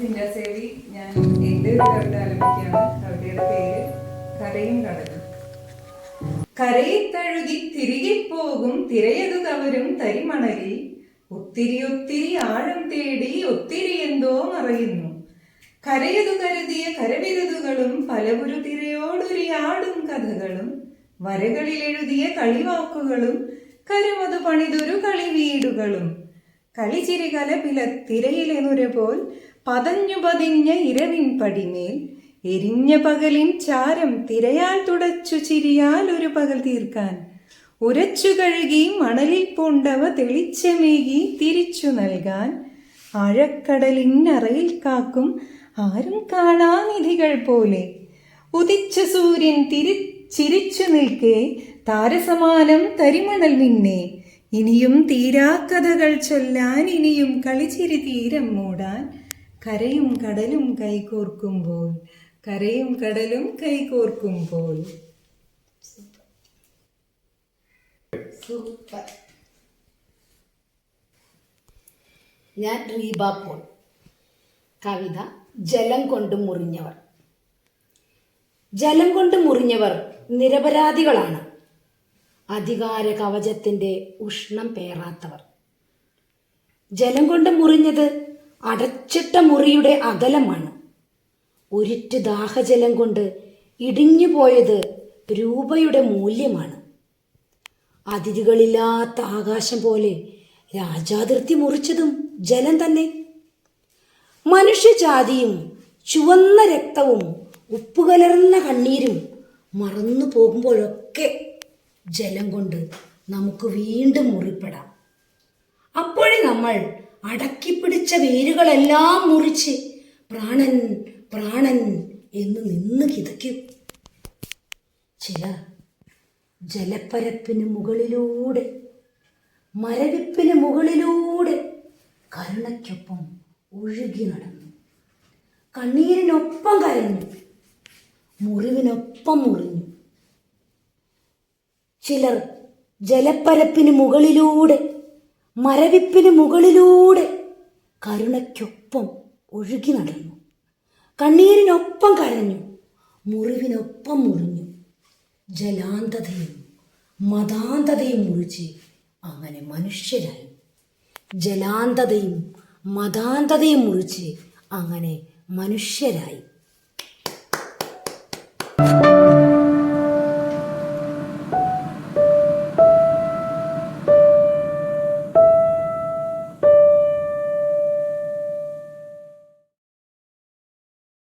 സിൻഡാസേവി ഞാൻ എന്റെ ഒരു കവിത ആലപിക്കുകയാണ് കവിതയുടെ പേര് കരയും കടലും. കരയിൽ തഴുകി തിരികെ പോകും തിരയതു കവരും തരിമണലിൽ. ഒത്തിരി ഒത്തിരി ആഴം തേടി ഒത്തിരി എന്തോ മറയുന്നു. കരയതു കരുതിയ കരവിരുതുകളും പലവുരു തിരയോടൊരിയാടും കഥകളും. വരകളിൽ എഴുതിയ കളിവാക്കുകളും കരമതു പണിതൊരു കളിവീടുകളും. കളിചിരികല കലപില തിരയിലെ നുര പോൽ പതഞ്ഞു പതിഞ്ഞ ഇരവിൻ പടിമേൽ എരിഞ്ഞ പകലിൻ ചാരം തിരയാൽ തുടച്ചു ചിരിയാൽ ഒരു പകൽ തീർക്കാൻ. ഉരച്ചു കഴുകി മണലിൽ പൂണ്ടവ തെളിച്ചമേകി തിരിച്ചു നൽകാൻ. അറയിൽ കാക്കും ആരും കാണാനിധികൾ പോലെ. ഉദിച്ച സൂര്യൻ തിരി ചിരിച്ചു നിൽക്കെ താരസമാനം തരിമണൽ നിന്നെ. ഇനിയും തീരാ കഥകൾ ചൊല്ലാൻ ഇനിയും കളിച്ചിരി തീരം മൂടാൻ. കരയും കടലും കൈകോർക്കുമ്പോൾ കരയും കടലും കൈകോർക്കുമ്പോൾ. സൂപ്പർ. ഞാൻ റീബ പോൾ. കവിത ജലം കൊണ്ട് മുറിഞ്ഞവർ. ജലം കൊണ്ട് മുറിഞ്ഞവർ നിരപരാധികളാണ്. അധികാര കവചത്തിന്റെ ഉഷ്ണം പേറാത്തവർ. ജലം കൊണ്ട് മുറിഞ്ഞത് അടച്ചിട്ട മുറിയുടെ അകലമാണ്. ഒരിറ്റ് ദാഹജലം കൊണ്ട് ഇടിഞ്ഞു പോയത് രൂപയുടെ മൂല്യമാണ്. അതിരുകളില്ലാത്ത ആകാശം പോലെ രാജാതിർത്തി മുറിച്ചതും ജലം തന്നെ. മനുഷ്യജാതിയും ചുവന്ന രക്തവും ഉപ്പുകലർന്ന കണ്ണീരും മറന്നു പോകുമ്പോഴൊക്കെ ജലം കൊണ്ട് നമുക്ക് വീണ്ടും മുറിപ്പെടാം. അപ്പോഴേ നമ്മൾ അടക്കിപ്പിടിച്ച വേരുകളെല്ലാം മുറിച്ച് പ്രാണൻ പ്രാണൻ എന്ന് നിന്ന് കിതയ്ക്കും. ചിലർ ജലപ്പരപ്പിന് മുകളിലൂടെ മരവിപ്പിന് മുകളിലൂടെ കരുണയ്ക്കൊപ്പം ഒഴുകി നടന്നു. കണ്ണീരിനൊപ്പം കരഞ്ഞു. മുറിവിനൊപ്പം മുറിഞ്ഞു. ചിലർ ജലപ്പരപ്പിന് മുകളിലൂടെ മരവിപ്പിന് മുകളിലൂടെ കരുണയ്ക്കൊപ്പം ഒഴുകി നടന്നു. കണ്ണീരിനൊപ്പം കരഞ്ഞു. മുറിവിനൊപ്പം മുറിഞ്ഞു. ജലാന്തതയും മതാന്തതയും ഒഴിച്ച് അങ്ങനെ മനുഷ്യരായി. ജലാന്തതയും മതാന്തതയും ഒഴിച്ച് അങ്ങനെ മനുഷ്യരായി.